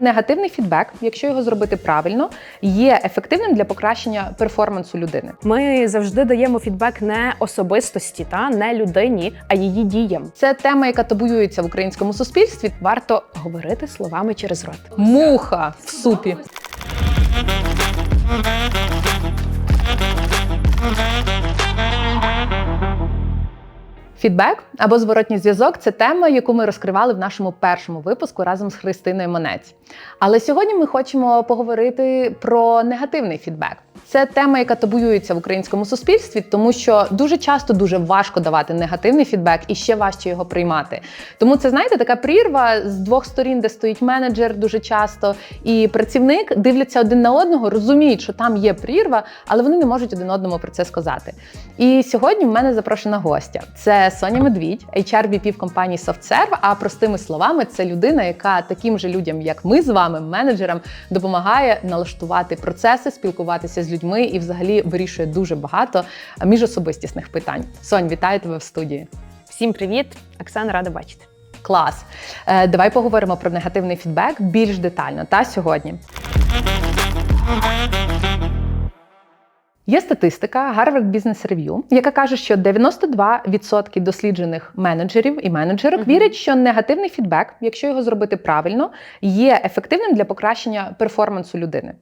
Негативний фідбек, якщо його зробити правильно, є ефективним для покращення перформансу людини. Ми завжди даємо фідбек не особистості, та не людині, а її діям. Це тема, яка табуюється в українському суспільстві. Варто говорити словами через рот. Муха в супі. Фідбек або зворотній зв'язок це тема, яку ми розкривали в нашому першому випуску разом з Христиною Монець. Але сьогодні ми хочемо поговорити про негативний фідбек. Це тема, яка табуюється в українському суспільстві, тому що дуже часто дуже важко давати негативний фідбек і ще важче його приймати. Тому це знаєте така прірва з двох сторін, де стоїть менеджер дуже часто, і працівник дивляться один на одного, розуміють, що там є прірва, але вони не можуть один одному про це сказати. І сьогодні в мене запрошена гостя. Це Соня Медвідь, HR-VP в компанії SoftServe, А простими словами, це людина, яка таким же людям, як ми з вами, менеджерам, допомагає налаштувати процеси, спілкуватися з людьми і взагалі вирішує дуже багато міжособистісних питань. Сонь, вітаю тебе в студії. Всім привіт, Оксана, рада бачити. Клас. Е, давай поговоримо про негативний фідбек більш детально та сьогодні. Є статистика Harvard Business Review, яка каже, що 92% досліджених менеджерів і менеджерок Мгм. вірять, що негативний фідбек, якщо його зробити правильно, є ефективним для покращення перформансу людини.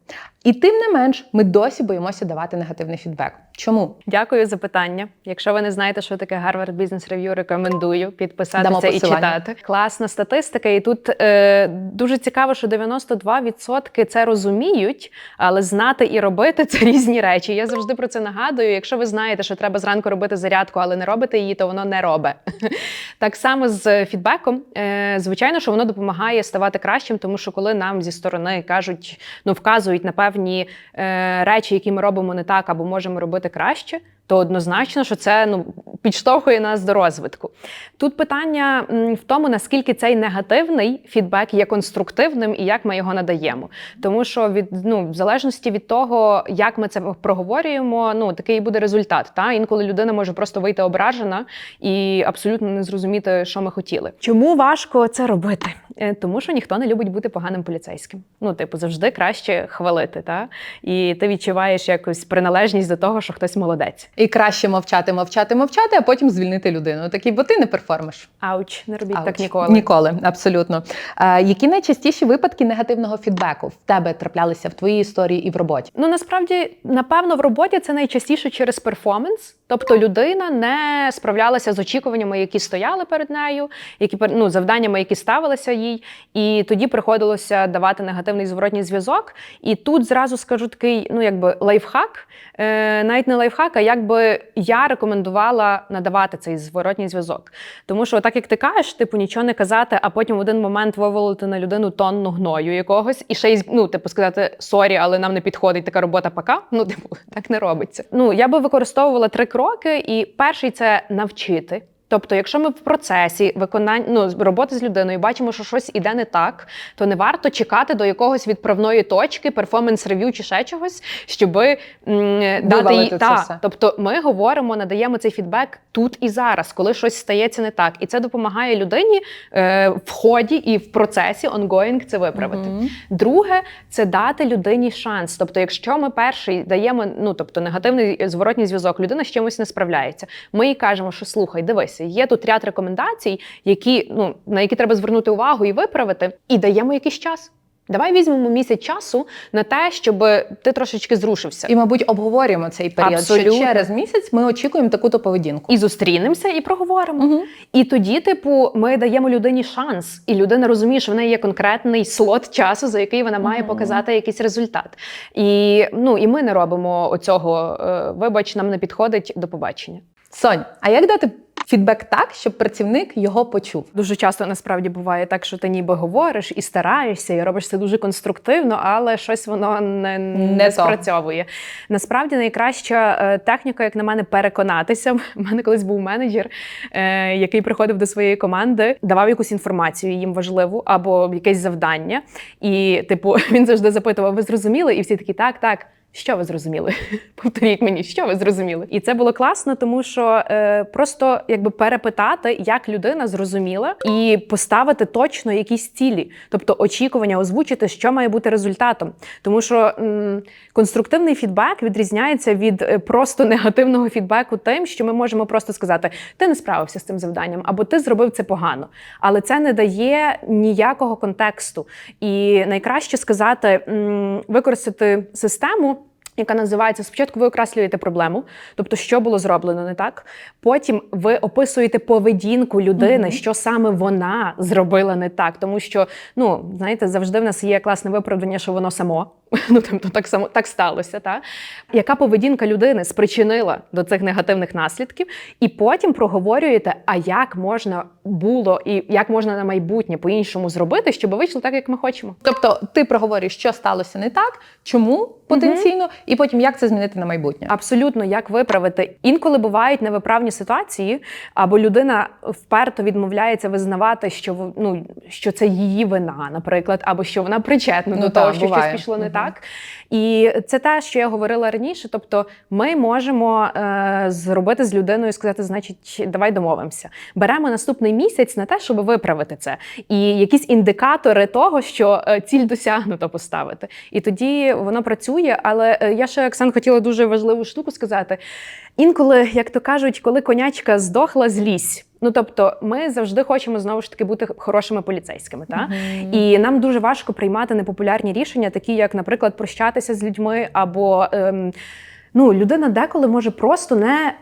І тим не менш, ми досі боїмося давати негативний фідбек. Чому? Дякую за питання. Якщо ви не знаєте, що таке Harvard Business Review, рекомендую підписатися і читати. Класна статистика, і тут е, дуже цікаво, що 92% це розуміють, але знати і робити це різні речі. Я завжди про це нагадую. Якщо ви знаєте, що треба зранку робити зарядку, але не робите її, то воно не робить. Так само з фідбеком. Е, звичайно, що воно допомагає ставати кращим, тому що коли нам зі сторони кажуть, ну вказують на певні е, речі, які ми робимо не так або можемо робити краще. То однозначно, що це ну підштовхує нас до розвитку. Тут питання в тому, наскільки цей негативний фідбек є конструктивним і як ми його надаємо. Тому що від ну в залежності від того, як ми це проговорюємо, ну такий буде результат. Та інколи людина може просто вийти ображена і абсолютно не зрозуміти, що ми хотіли. Чому важко це робити? Е, Тому що ніхто не любить бути поганим поліцейським. Ну, типу, завжди краще хвалити, та і ти відчуваєш якусь приналежність до того, що хтось молодець. І краще мовчати, мовчати, мовчати, а потім звільнити людину. Такий, бо ти не перформиш. Ауч, не робіть Ауч. так ніколи. Ніколи, абсолютно. Е, які найчастіші випадки негативного фідбеку в тебе траплялися в твоїй історії і в роботі? Ну насправді, напевно, в роботі це найчастіше через перформанс. Тобто людина не справлялася з очікуваннями, які стояли перед нею, які ну, завданнями, які ставилися їй, і тоді приходилося давати негативний зворотній зв'язок. І тут зразу скажу такий, ну якби лайфхак, е, навіть не лайфхак, а якби я рекомендувала надавати цей зворотній зв'язок. Тому що, так як ти кажеш, типу нічого не казати, а потім в один момент вивалити на людину тонну гною якогось, і ще й ну, типу, сказати сорі, але нам не підходить така робота пока. Ну, типу, так не робиться. Ну я би використовувала три кроки, і перший це навчити. Тобто, якщо ми в процесі виконання ну, роботи з людиною бачимо, що щось іде не так, то не варто чекати до якогось відправної точки, перформанс рев'ю чи ще чогось, щоб дати їй це та. все. Тобто, ми говоримо, надаємо цей фідбек тут і зараз, коли щось стається не так, і це допомагає людині е, в ході і в процесі ongoing це виправити. Мгм. Друге, це дати людині шанс. Тобто, якщо ми перший даємо ну тобто негативний зворотній зв'язок, людина з чимось не справляється. Ми їй кажемо, що слухай, дивися, є тут ряд рекомендацій, які ну на які треба звернути увагу і виправити, і даємо якийсь час. Давай візьмемо місяць часу на те, щоб ти трошечки зрушився. І, мабуть, обговорюємо цей період. Абсолютно. Що через місяць ми очікуємо таку-то поведінку. І зустрінемося, і проговоримо. Угу. І тоді, типу, ми даємо людині шанс, і людина розуміє, що в неї є конкретний слот часу, за який вона має Мгм. показати якийсь результат. І ну і ми не робимо оцього. е, Вибач, нам не підходить до побачення. Сонь, а як дати фідбек так, щоб працівник його почув? Дуже часто насправді буває так, що ти ніби говориш і стараєшся, і робиш це дуже конструктивно, але щось воно не, не, Не то. спрацьовує. Насправді найкраща е, техніка, як на мене, переконатися. У мене колись був менеджер, е, який приходив до своєї команди, давав якусь інформацію їм важливу або якесь завдання. І, типу, він завжди запитував: ви зрозуміли? І всі такі так, так. Що ви зрозуміли? Повторіть мені, що ви зрозуміли? І це було класно, тому що е, просто якби перепитати, як людина зрозуміла, і поставити точно якісь цілі, тобто очікування, озвучити, що має бути результатом. Тому що м, конструктивний фідбек відрізняється від е, просто негативного фідбеку тим, що ми можемо просто сказати: ти не справився з цим завданням, або ти зробив це погано. Але це не дає ніякого контексту. І найкраще сказати, м, використати систему. Яка називається спочатку ви окреслюєте проблему, тобто що було зроблено не так. Потім ви описуєте поведінку людини, Мгм. що саме вона зробила не так. Тому що, ну знаєте, завжди в нас є класне виправдання, що воно само. Ну тобто так само так сталося. Та яка поведінка людини спричинила до цих негативних наслідків, і потім проговорюєте, а як можна було і як можна на майбутнє по-іншому зробити, щоб вийшло так, як ми хочемо. Тобто ти проговорюєш, що сталося не так, чому потенційно, і потім як це змінити на майбутнє. Абсолютно, як виправити. Інколи бувають невиправні ситуації, або людина вперто відмовляється визнавати, що ну, що це її вина, наприклад, або що вона причетна Ну, до так, того, що буває. щось пішло не Мгм. так. І це те, що я говорила раніше. Тобто, ми можемо е, зробити з людиною, сказати, значить, давай домовимося. Беремо наступний місяць на те, щоб виправити це, і якісь індикатори того, що е, ціль досягнуто поставити. І тоді воно працює. Але е, я ще Оксан хотіла дуже важливу штуку сказати. Інколи, як то кажуть, коли конячка здохла, злізь. Ну тобто, ми завжди хочемо знову ж таки бути хорошими поліцейськими. Та? Мгм. І нам дуже важко приймати непопулярні рішення, такі як, наприклад, прощатися з людьми, або ем, ну, людина деколи може просто не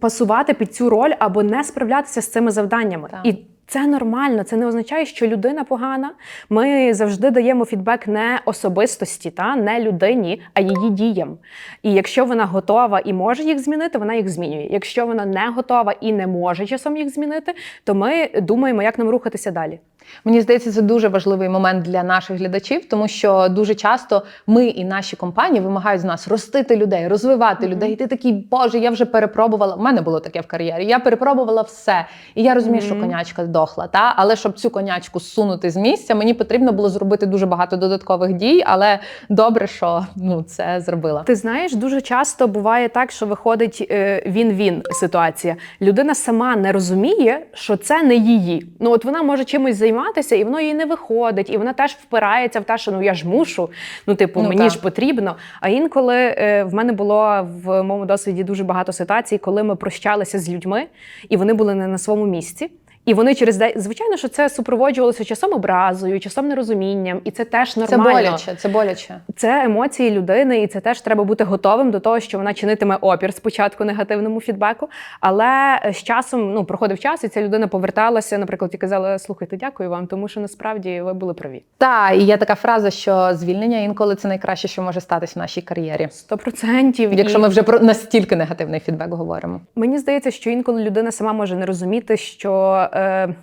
пасувати під цю роль або не справлятися з цими завданнями. Так. І це нормально, це не означає, що людина погана. Ми завжди даємо фідбек не особистості, та не людині, а її діям. І якщо вона готова і може їх змінити, вона їх змінює. Якщо вона не готова і не може часом їх змінити, то ми думаємо, як нам рухатися далі. Мені здається, це дуже важливий момент для наших глядачів, тому що дуже часто ми і наші компанії вимагають з нас ростити людей, розвивати Мгм. людей. І ти такий, боже, я вже перепробувала. У мене було таке в кар'єрі. Я перепробувала все. І я розумію, що Мгм. конячка здохла. Та? Але щоб цю конячку зсунути з місця, мені потрібно було зробити дуже багато додаткових дій. Але добре, що ну це зробила. Ти знаєш, дуже часто буває так, що виходить е, він-він ситуація. Людина сама не розуміє, що це не її. Ну от вона може чимось займатися, і воно їй не виходить, і вона теж впирається в те, що ну я ж мушу. Ну, типу, Ну, мені так. ж потрібно. А інколи е, в мене було в моєму досвіді дуже багато ситуацій, коли ми прощалися з людьми, і вони були не на своєму місці. І вони через де звичайно, що це супроводжувалося часом образою, часом нерозумінням, і це теж Це боляче, це боляче. Це емоції людини, і це теж треба бути готовим до того, що вона чинитиме опір спочатку негативному фідбеку. Але з часом ну проходив час, і ця людина поверталася, наприклад, і казала: слухайте, дякую вам, тому що насправді ви були праві. Та і є така фраза, що звільнення інколи це найкраще, що може статися в нашій кар'єрі. Сто процентів. Якщо І ми вже про настільки негативний фідбек говоримо. мені здається, що інколи людина сама може не розуміти, що е,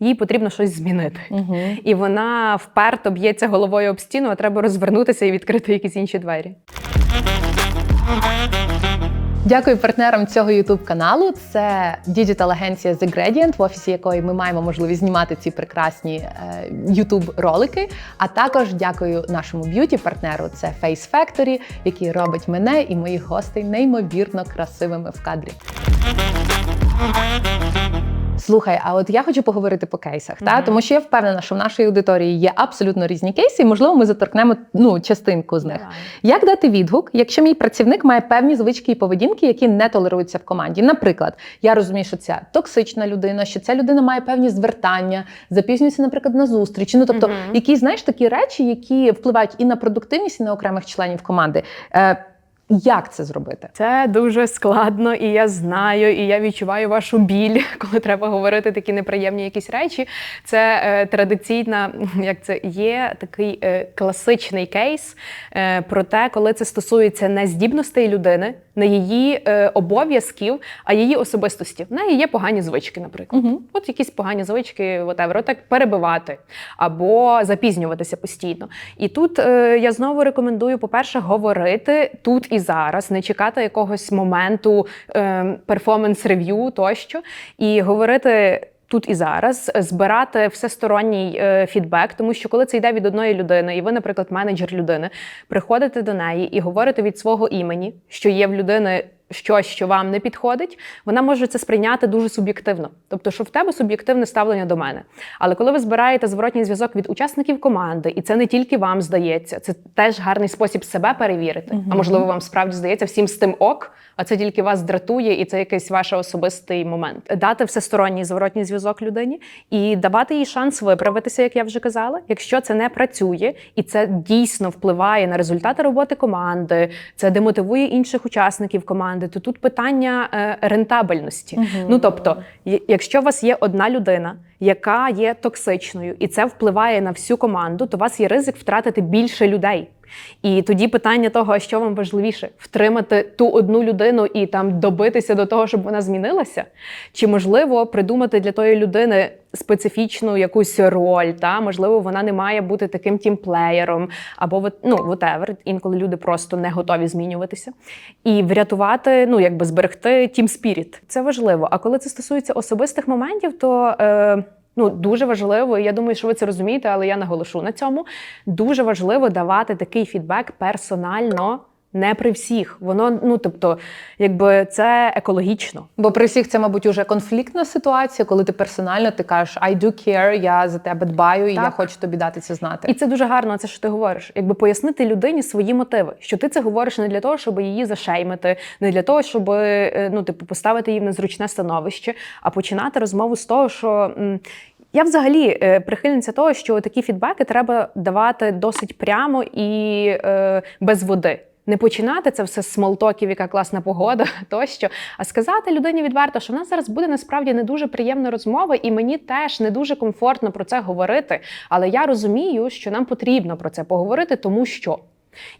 їй потрібно щось змінити. Угу. І вона вперто б'ється головою об стіну, а треба розвернутися і відкрити якісь інші двері. Дякую партнерам цього youtube каналу. Це діджитал-агенція The Gradient, в офісі якої ми маємо можливість знімати ці прекрасні е, youtube ролики. А також дякую нашому б'юті партнеру. Це Face Factory, який робить мене і моїх гостей неймовірно красивими в кадрі. Слухай, а от я хочу поговорити по кейсах, та тому що я впевнена, що в нашій аудиторії є абсолютно різні кейси, і можливо, ми заторкнемо ну частинку з них. Як дати відгук, якщо мій працівник має певні звички і поведінки, які не толеруються в команді? Наприклад, я розумію, що це токсична людина, що ця людина має певні звертання, запізнюється, наприклад, на зустрічі. Ну тобто, Мгм. які знаєш такі речі, які впливають і на продуктивність, і на окремих членів команди. Е, як це зробити? Це дуже складно, і я знаю, і я відчуваю вашу біль, коли треба говорити такі неприємні якісь речі. Це е, традиційна, як це є такий е, класичний кейс е, про те, коли це стосується нездібностей людини, не її е, обов'язків, а її особистості. В неї є погані звички, наприклад. Угу. От якісь погані звички, whatever, от так перебивати або запізнюватися постійно. І тут е, я знову рекомендую, по-перше, говорити тут і зараз, не чекати якогось моменту перформанс-рев'ю тощо, і говорити. Тут і зараз, збирати всесторонній е, фідбек, тому що коли це йде від одної людини, і ви, наприклад, менеджер людини, приходите до неї і говорите від свого імені, що є в людини. Щось, що вам не підходить, вона може це сприйняти дуже суб'єктивно. Тобто, що в тебе суб'єктивне ставлення до мене. Але коли ви збираєте зворотній зв'язок від учасників команди, і це не тільки вам здається, це теж гарний спосіб себе перевірити. А можливо, вам справді здається всім з тим ок, а це тільки вас дратує, і це якийсь ваш особистий момент. Дати всесторонній зворотній зв'язок людині і давати їй шанс виправитися, як я вже казала. Якщо це не працює і це дійсно впливає на результати роботи команди, це демотивує інших учасників команди, то тут питання рентабельності. рентабельності. Ну тобто, якщо у вас є одна людина, яка є токсичною, і це впливає на всю команду, то у вас є ризик втратити більше людей. І тоді питання того, що вам важливіше, втримати ту одну людину і там добитися до того, щоб вона змінилася? Чи можливо придумати для тої людини специфічну якусь роль? Та можливо, вона не має бути таким тімплеєром, або ну, whatever. Інколи люди просто не готові змінюватися. І врятувати, ну якби зберегти тім спіріт. Це важливо. А коли це стосується особистих моментів, то е, Ну, дуже важливо, я думаю, що ви це розумієте, але я наголошу на цьому. Дуже важливо давати такий фідбек персонально, не при всіх. Воно, ну тобто, якби це екологічно. Бо при всіх це, мабуть, уже конфліктна ситуація, коли ти персонально ти кажеш I do care, я за тебе дбаю, і я хочу тобі дати це знати. І це дуже гарно, це що ти говориш. Якби пояснити людині свої мотиви, що ти це говориш не для того, щоб її зашеймити, не для того, щоб е, ну, типу, поставити її в незручне становище, а починати розмову з того, що. Я взагалі е, прихильниця того, що такі фідбеки треба давати досить прямо і е, без води. Не починати це все з смолтоків, яка класна погода тощо, а сказати людині відверто, що в нас зараз буде насправді не дуже приємна розмова, і мені теж не дуже комфортно про це говорити. Але я розумію, що нам потрібно про це поговорити, тому що.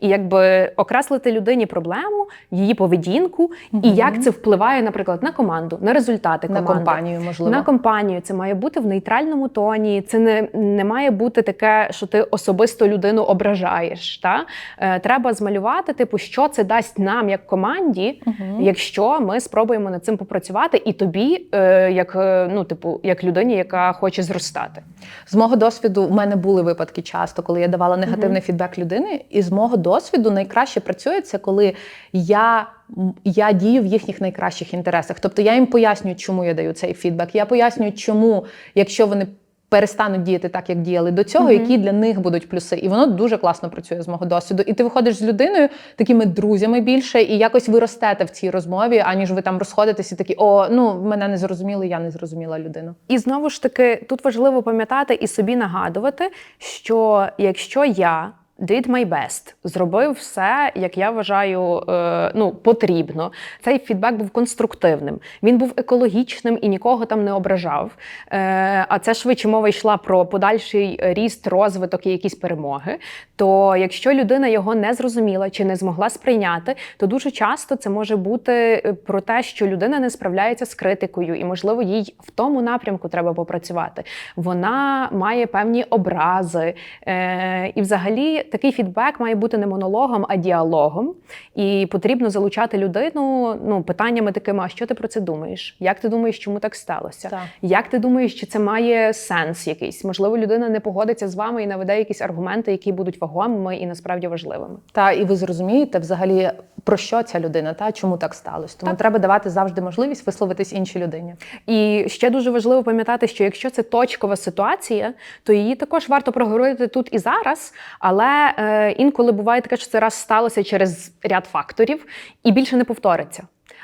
І якби окреслити людині проблему, її поведінку, і як це впливає, наприклад, на команду, на результати на компанію, можливо. На компанію це має бути в нейтральному тоні. Це не, не має бути таке, що ти особисто людину ображаєш. Та? Е, треба змалювати, типу, що це дасть нам як команді, Мгм. якщо ми спробуємо над цим попрацювати, і тобі, е, як, е, ну, типу, як людині, яка хоче зростати. З мого досвіду, в мене були випадки часто, коли я давала негативний фідбек людини. І з мого досвіду найкраще працює це, коли я, я дію в їхніх найкращих інтересах. Тобто я їм пояснюю, чому я даю цей фідбек. Я пояснюю, чому, якщо вони. Перестануть діяти так, як діяли до цього, Мгм. які для них будуть плюси, і воно дуже класно працює з мого досвіду. І ти виходиш з людиною такими друзями більше, і якось ви ростете в цій розмові, аніж ви там розходитесь і такі, о, ну мене не зрозуміли, я не зрозуміла людину. І знову ж таки, тут важливо пам'ятати і собі нагадувати, що якщо я did my best, зробив все, як я вважаю, е, ну потрібно. Цей фідбек був конструктивним, він був екологічним і нікого там не ображав. Е, а це швидше мова йшла про подальший ріст, розвиток і якісь перемоги. То якщо людина його не зрозуміла чи не змогла сприйняти, то дуже часто це може бути е, про те, що людина не справляється з критикою, і можливо їй в тому напрямку треба попрацювати. Вона має певні образи, і взагалі такий фідбек має бути не монологом, а діалогом. І потрібно залучати людину ну питаннями такими: а що ти про це думаєш? Як ти думаєш, чому так сталося? Так. Як ти думаєш, чи це має сенс якийсь? Можливо, людина не погодиться з вами і наведе якісь аргументи, які будуть вагомими і насправді важливими. Та і ви зрозумієте взагалі про що ця людина, та чому так сталося. Тому Так. треба давати завжди можливість висловитись іншій людині. І ще дуже важливо пам'ятати, що якщо це точкова ситуація, то її також варто проговорити тут і зараз. Але е, інколи буває таке, що це раз сталося через ряд факторів і більше не повториться.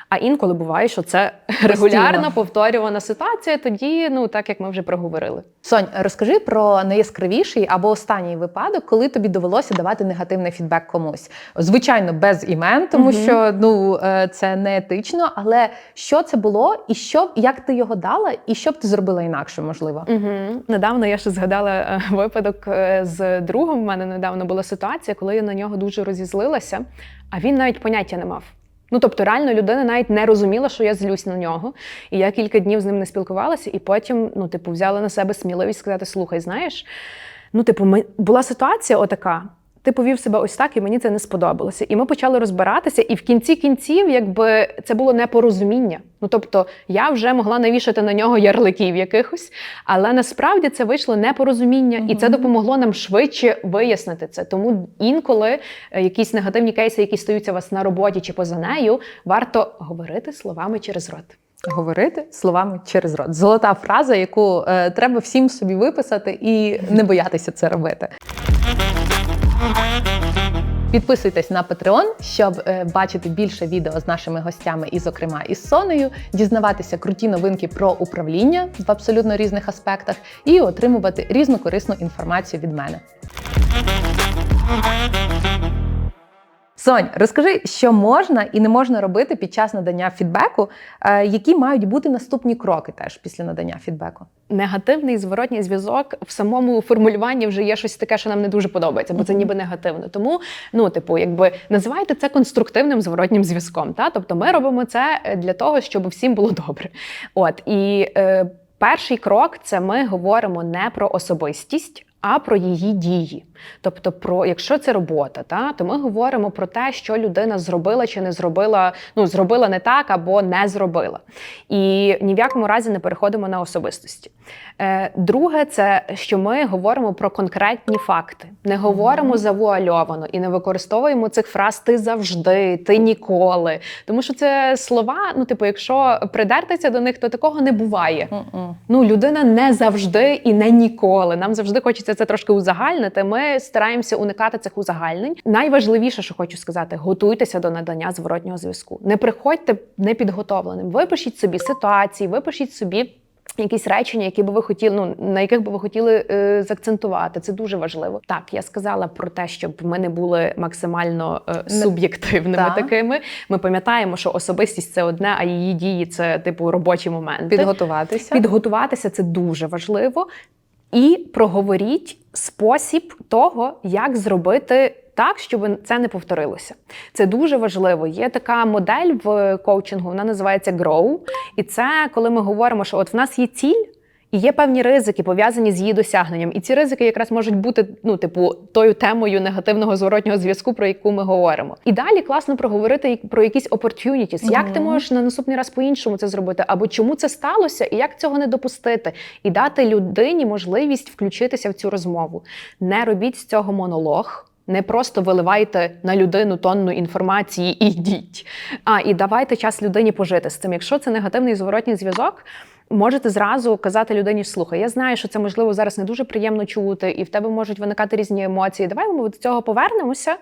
А інколи буває, що це регулярно повторювана ситуація, тоді, ну так як ми вже проговорили. Сонь, розкажи про найяскравіший або останній випадок, коли тобі довелося давати негативний фідбек комусь. Звичайно, без імен, тому Мгм. що ну е, це не етично. Але що це було, і що як ти його дала, і що б ти зробила інакше, можливо? Угу. Недавно я ще згадала е, випадок е, з другом. У мене недавно була ситуація, коли я на нього дуже розізлилася, а він навіть поняття не мав. Ну тобто, реально людина навіть не розуміла, що я злюсь на нього. І я кілька днів з ним не спілкувалася, і потім, ну, типу, взяла на себе сміливість сказати: слухай, знаєш, ну, типу, ми... була ситуація отака. Ти повів себе ось так, і мені це не сподобалося. І ми почали розбиратися, і в кінці кінців, якби це було непорозуміння. Ну тобто, я вже могла навішати на нього ярликів якихось, але насправді це вийшло непорозуміння, і це допомогло нам швидше вияснити це. Тому інколи е, якісь негативні кейси, які стаються у вас на роботі чи поза нею, варто говорити словами через рот. Говорити словами через рот. Золота фраза, яку е, треба всім собі виписати і не боятися це робити. Підписуйтесь на Patreon, щоб е, бачити більше відео з нашими гостями, і, зокрема, із Сонею, дізнаватися круті новинки про управління в абсолютно різних аспектах і отримувати різну корисну інформацію від мене. Сонь, розкажи, що можна і не можна робити під час надання фідбеку, е, які мають бути наступні кроки теж після надання фідбеку. Негативний зворотній зв'язок в самому формулюванні вже є щось таке, що нам не дуже подобається, бо це ніби негативно. Тому, ну, типу, якби називайте це конструктивним зворотнім зв'язком. Та? Тобто ми робимо це е, для того, щоб всім було добре. От і е, перший крок це ми говоримо не про особистість. А про її дії, тобто, про якщо це робота, та то ми говоримо про те, що людина зробила чи не зробила, ну зробила не так або не зробила, і ні в якому разі не переходимо на особистості. Е, Друге, це що ми говоримо про конкретні факти, не говоримо завуальовано і не використовуємо цих фраз ти завжди, ти ніколи. Тому що це слова, ну типу, якщо придертися до них, то такого не буває. Ну, людина не завжди і не ніколи. Нам завжди хочеться це трошки узагальнити. Ми стараємося уникати цих узагальнень. Найважливіше, що хочу сказати, готуйтеся до надання зворотнього зв'язку. Не приходьте непідготовленим. Випишіть собі ситуації, випишіть собі. Якісь речення, які би ви хотіли, ну на яких би ви хотіли е, заакцентувати, це дуже важливо. Так, я сказала про те, щоб ми не були максимально е, суб'єктивними Так. такими. Ми пам'ятаємо, що особистість це одне, а її дії це типу робочі моменти. Підготуватися. Підготуватися це дуже важливо. І проговоріть спосіб того, як зробити так, щоб це не повторилося. Це дуже важливо. Є така модель в коучингу, вона називається GROW. І це коли ми говоримо, що от в нас є ціль. І є певні ризики пов'язані з її досягненням. І ці ризики якраз можуть бути, ну, типу, тою темою негативного зворотнього зв'язку, про яку ми говоримо. І далі класно проговорити про якісь opportunities. Як ти можеш на наступний раз по-іншому це зробити? Або чому це сталося, і як цього не допустити? І дати людині можливість включитися в цю розмову. Не робіть з цього монолог. Не просто виливайте на людину тонну інформації і йдіть. А і давайте час людині пожити з цим. Якщо це негативний зворотній зв'язок, можете зразу казати людині: слухай, я знаю, що це можливо зараз не дуже приємно чути, і в тебе можуть виникати різні емоції. Давай ми до цього повернемося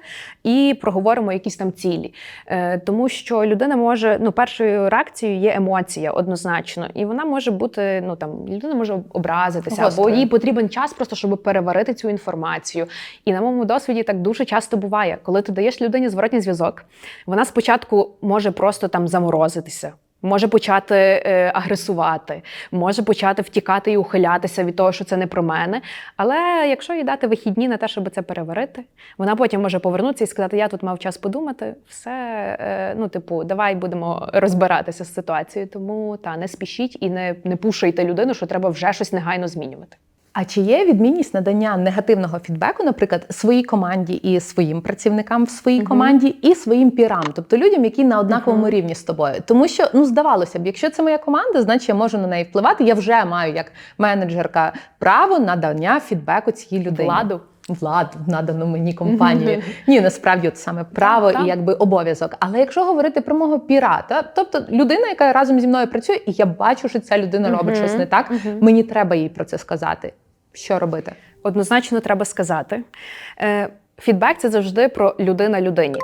і проговоримо якісь там цілі. Е, тому що людина може, ну, першою реакцією є емоція однозначно, і вона може бути, ну там людина може образитися, або їй потрібен час просто, щоб переварити цю інформацію. І на моєму досвіді так дуже часто буває, коли ти даєш людині зворотній зв'язок, вона спочатку може просто там заморозитися. Може почати е, агресувати, може почати втікати і ухилятися від того, що це не про мене. Але якщо їй дати вихідні на те, щоб це переварити, вона потім може повернутися і сказати: Я тут мав час подумати, все, е, ну, типу, давай будемо розбиратися з ситуацією. Тому та не спішіть і не, не пушайте людину, що треба вже щось негайно змінювати. А чи є відмінність надання негативного фідбеку, наприклад, своїй команді і своїм працівникам в своїй Мгм. команді, і своїм пірам, тобто людям, які на однаковому Мгм. рівні з тобою? Тому що ну здавалося б, якщо це моя команда, значить я можу на неї впливати. Я вже маю як менеджерка право надання фідбеку цій людині. Владу. Владу надану мені компанію. Ні, насправді от саме право Так, і якби обов'язок. Але якщо говорити про мого піра, та, тобто людина, яка разом зі мною працює, і я бачу, що ця людина робить щось не так, мені треба їй про це сказати. Що робити? Однозначно треба сказати. Е, Фідбек це завжди про людина людині.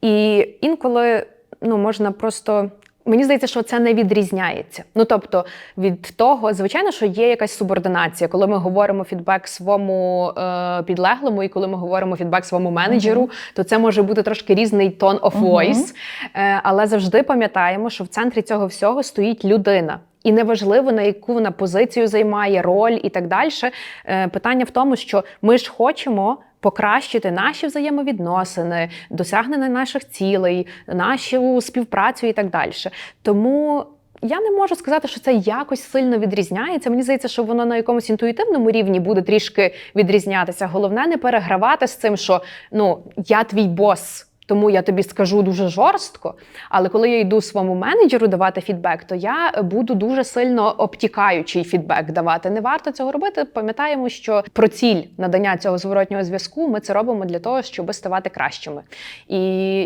І інколи ну, можна просто. Мені здається, що це не відрізняється. Ну тобто, від того, звичайно, що є якась субординація, коли ми говоримо фідбек своєму е, підлеглому, і коли ми говоримо фідбек своєму менеджеру, Мгм. то це може бути трошки різний тон of voice. Е, але завжди пам'ятаємо, що в центрі цього всього стоїть людина. І неважливо, на яку вона позицію займає, роль і так далі. Е, питання в тому, що ми ж хочемо покращити наші взаємовідносини, досягнення наших цілей, нашу співпрацю і так далі. Тому я не можу сказати, що це якось сильно відрізняється. Мені здається, що воно на якомусь інтуїтивному рівні буде трішки відрізнятися. Головне не перегравати з цим, що ну я твій бос. Тому я тобі скажу дуже жорстко. Але коли я йду своєму менеджеру давати фідбек, то я буду дуже сильно обтікаючий фідбек давати. Не варто цього робити. Пам'ятаємо, що про ціль надання цього зворотнього зв'язку ми це робимо для того, щоб ставати кращими. І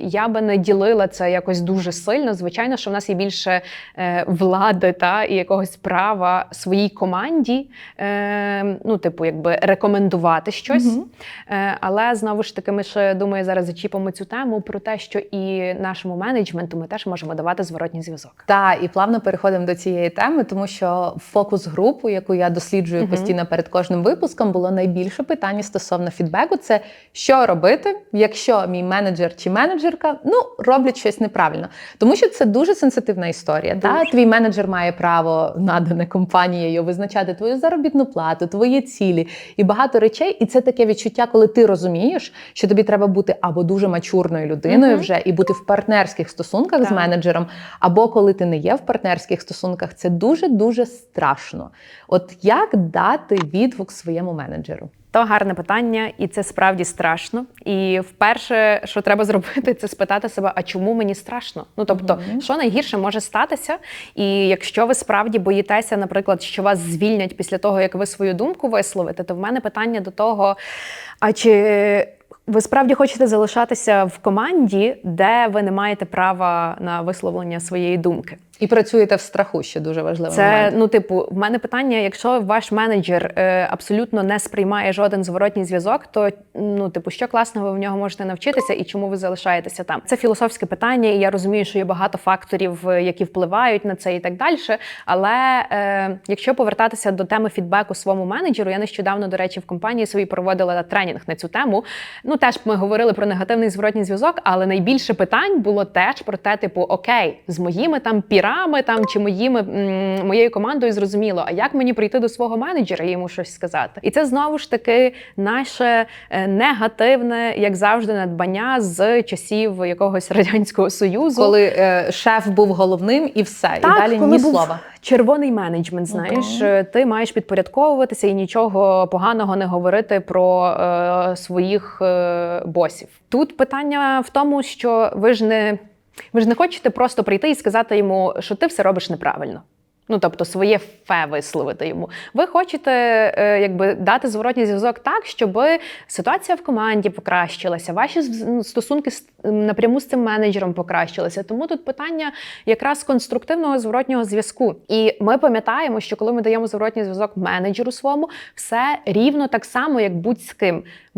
я би не ділила це якось дуже сильно. Звичайно, що в нас є більше е, влади та і якогось права своїй команді, е, ну, типу, якби рекомендувати щось. Мгм. Е, Але знову ж таки, ми ще думаю, зараз зачіпимо цю тему про те, що і нашому менеджменту ми теж можемо давати зворотній зв'язок. Та і плавно переходимо до цієї теми, тому що фокус групу, яку я досліджую Мгм. постійно перед кожним випуском, було найбільше питання стосовно фідбеку. Це що робити, якщо мій менеджер чи менеджерка ну роблять щось неправильно, тому що це дуже сенситивна історія. Та твій менеджер має право надане компанією визначати твою заробітну плату, твої цілі і багато речей. І це таке відчуття, коли ти розумієш, що тобі треба бути або дуже мачурною людиною Мгм. вже і бути в партнерських стосунках з менеджером, або коли ти не є в партнерських стосунках, це дуже дуже страшно. От як дати відгук своєму менеджеру? То гарне питання, і це справді страшно. І вперше, що треба зробити, це спитати себе, а чому мені страшно? Ну тобто, Мгм. що найгірше може статися? І якщо ви справді боїтеся, наприклад, що вас звільнять після того, як ви свою думку висловите, то в мене питання до того: а чи ви справді хочете залишатися в команді, де ви не маєте права на висловлення своєї думки? І працюєте в страху, що дуже важливий Це момент. ну, типу, в мене питання: якщо ваш менеджер е, абсолютно не сприймає жоден зворотній зв'язок, то ну, типу, що класного ви в нього можете навчитися і чому ви залишаєтеся там? Це філософське питання, і я розумію, що є багато факторів, е, які впливають на це і так далі. Але е, якщо повертатися до теми фідбеку своєму менеджеру, я нещодавно, до речі, в компанії своїй проводила тренінг на цю тему. Ну теж ми говорили про негативний зворотній зв'язок, але найбільше питань було теж про те, типу, окей, з моїми там пірами там чи моїми моєю командою зрозуміло, а як мені прийти до свого менеджера і йому щось сказати? І це знову ж таки наше е, негативне, як завжди, надбання з часів якогось радянського союзу. Коли е, шеф був головним і все, і далі коли ні був слова. Червоний менеджмент, знаєш, Мгм. Е, ти маєш підпорядковуватися і нічого поганого не говорити про е, своїх е, босів. Тут питання в тому, що ви ж не ви ж не хочете просто прийти і сказати йому, що ти все робиш неправильно. Ну, тобто, своє фе висловити йому. Ви хочете е, якби дати зворотній зв'язок так, щоб ситуація в команді покращилася, ваші ну, стосунки напряму з цим менеджером покращилися. Тому тут питання якраз конструктивного зворотнього зв'язку. І ми пам'ятаємо, що коли ми даємо зворотній зв'язок менеджеру своєму, все рівно так само, як будь-з.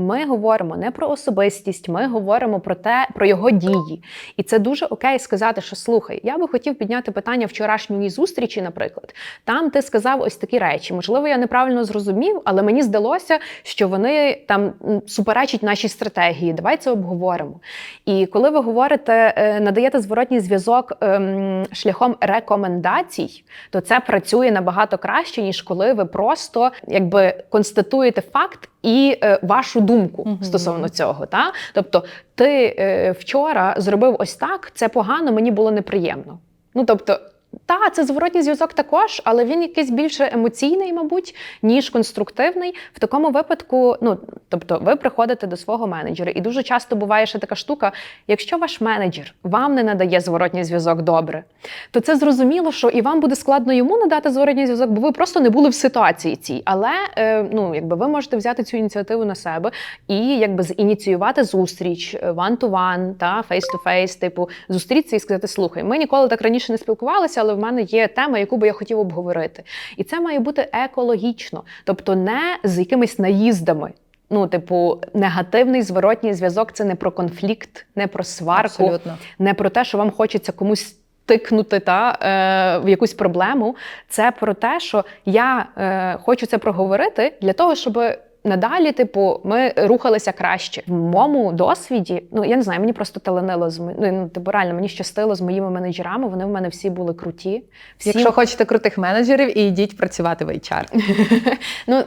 Ми говоримо не про особистість, ми говоримо про те, про його дії. І це дуже окей сказати, що слухай, я би хотів підняти питання вчорашньої зустрічі, наприклад. Там ти сказав ось такі речі. Можливо, я неправильно зрозумів, але мені здалося, що вони там суперечать нашій стратегії. Давай це обговоримо. І коли ви говорите, е, надаєте зворотній зв'язок ем, шляхом рекомендацій, то це працює набагато краще, ніж коли ви просто якби констатуєте факт і е, вашу думку Мгм. стосовно цього. Та? Тобто, ти е, вчора зробив ось так, це погано, мені було неприємно. Ну тобто. Та, це зворотній зв'язок також, але він якийсь більше емоційний, мабуть, ніж конструктивний. В такому випадку, ну тобто, ви приходите до свого менеджера, і дуже часто буває ще така штука: якщо ваш менеджер вам не надає зворотній зв'язок добре, то це зрозуміло, що і вам буде складно йому надати зворотній зв'язок, бо ви просто не були в ситуації цій. Але е, ну, якби ви можете взяти цю ініціативу на себе і якби зініціювати зустріч е, one-to-one, та face-to-face, типу, зустрітися і сказати: слухай, ми ніколи так раніше не спілкувалися, але в мене є тема, яку би я хотів обговорити. І це має бути екологічно, тобто не з якимись наїздами. Ну, типу, негативний зворотній зв'язок це не про конфлікт, не про сварку, Абсолютно. не про те, що вам хочеться комусь тикнути та, е, в якусь проблему. Це про те, що я е, хочу це проговорити для того, щоб. Надалі, типу, ми рухалися краще. В моєму досвіді, ну я не знаю, мені просто таленило з ну, ну, типу, реально мені щастило з моїми менеджерами. Вони в мене всі були круті. Всі Якщо хочете крутих менеджерів, і йдіть працювати в HR. Ну,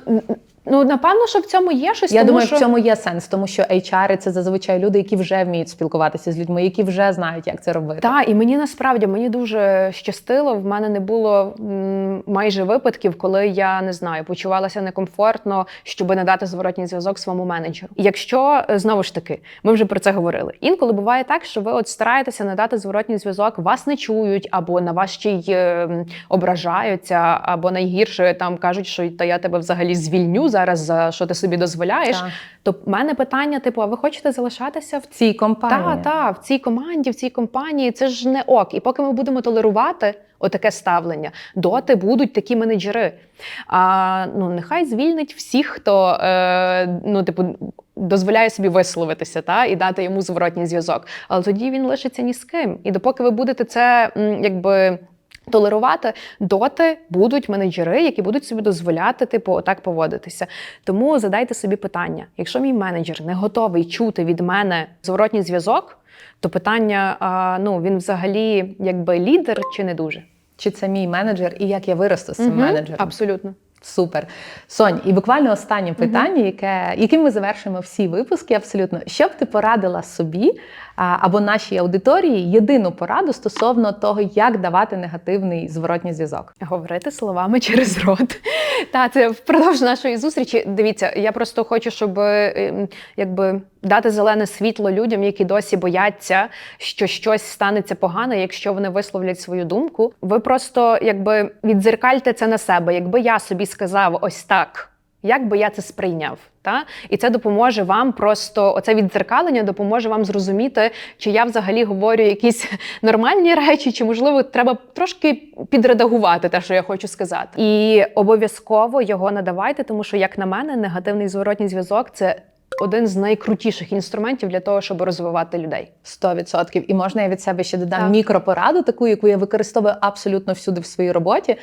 Ну напевно, що в цьому є щось. Я тому думаю, що... в цьому є сенс, тому що HR – це зазвичай люди, які вже вміють спілкуватися з людьми, які вже знають, як це робити. Так, і мені насправді мені дуже щастило. В мене не було майже випадків, коли я не знаю, почувалася некомфортно, щоб не дати зворотній зв'язок своєму менеджеру. Якщо е, знову ж таки, ми вже про це говорили. Інколи буває так, що ви от стараєтеся надати зворотній зв'язок, вас не чують, або на вас ще й е, ображаються, або найгірше там кажуть, що та я тебе взагалі звільню зараз за що ти собі дозволяєш. Так. То в мене питання: типу, а ви хочете залишатися в В цій компанії. так, так, в цій команді, в цій компанії це ж не ок. І поки ми будемо толерувати отаке ставлення, доти будуть такі менеджери. А ну нехай звільнить всіх, хто е, ну, типу, дозволяє собі висловитися та, і дати йому зворотній зв'язок. Але тоді він лишиться ні з ким. І допоки ви будете це якби. Толерувати доти будуть менеджери, які будуть собі дозволяти, типу, отак поводитися. Тому задайте собі питання: якщо мій менеджер не готовий чути від мене зворотній зв'язок, то питання: а, ну він взагалі якби лідер чи не дуже? Чи це мій менеджер, і як я виросту з цим Мгм, менеджером? Абсолютно. Супер. Сонь, і буквально останнє питання, яке, яким ми завершимо всі випуски, абсолютно. Що б ти порадила собі або нашій аудиторії єдину пораду стосовно того, як давати негативний зворотній зв'язок? Говорити словами через рот. Та це впродовж нашої зустрічі. Дивіться, я просто хочу, щоб ем, якби дати зелене світло людям, які досі бояться, що щось станеться погане, якщо вони висловлять свою думку. Ви просто якби відзеркальте це на себе. Якби я собі сказав ось так. Як би я це сприйняв? Та? І це допоможе вам просто оце віддзеркалення допоможе вам зрозуміти, чи я взагалі говорю якісь нормальні речі, чи можливо треба трошки підредагувати те, що я хочу сказати. І обов'язково його надавайте, тому що, як на мене, негативний зворотній зв'язок це один з найкрутіших інструментів для того, щоб розвивати людей. 100%. І можна я від себе ще додам Так. мікропораду, таку, яку я використовую абсолютно всюди в своїй роботі.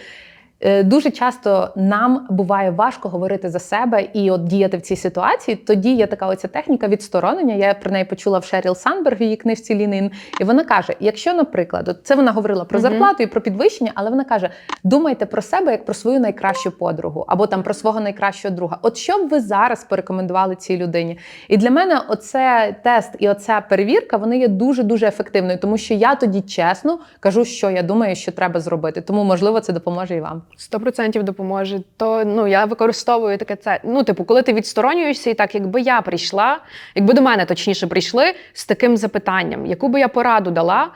Е, Дуже часто нам буває важко говорити за себе і от діяти в цій ситуації. Тоді є така оця техніка відсторонення. Я про неї почула в Шеріл Санберг в її книжці Лінин. І вона каже: якщо, наприклад, от це вона говорила про зарплату і про підвищення, але вона каже: думайте про себе як про свою найкращу подругу або там про свого найкращого друга. От що б ви зараз порекомендували цій людині? І для мене оце тест і оця перевірка вони є дуже дуже ефективною, тому що я тоді чесно кажу, що я думаю, що треба зробити. Тому можливо це допоможе і вам. 100% допоможе. То ну я використовую таке це. Ну, типу, коли ти відсторонюєшся, і так, якби я прийшла, якби до мене точніше прийшли з таким запитанням, яку би я пораду дала.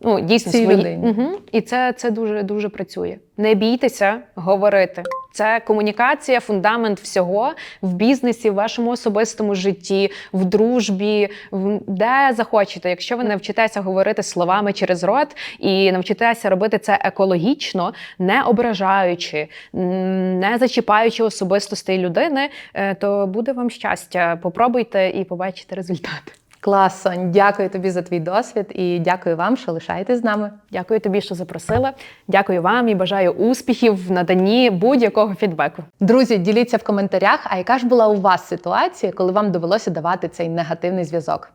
Ну, дійсно свої. Угу. І це, це дуже дуже працює. Не бійтеся говорити. Це комунікація, фундамент всього в бізнесі, в вашому особистому житті, в дружбі, в де захочете. Якщо ви навчитеся говорити словами через рот і навчитеся робити це екологічно, не ображаючи, не зачіпаючи особистостей людини, е, то буде вам щастя. Попробуйте і побачите результат. Клас, Сонь, дякую тобі за твій досвід і дякую вам, що лишаєтесь з нами. Дякую тобі, що запросила. Дякую вам і бажаю успіхів в наданні будь-якого фідбеку. Друзі, діліться в коментарях, а яка ж була у вас ситуація, коли вам довелося давати цей негативний зв'язок?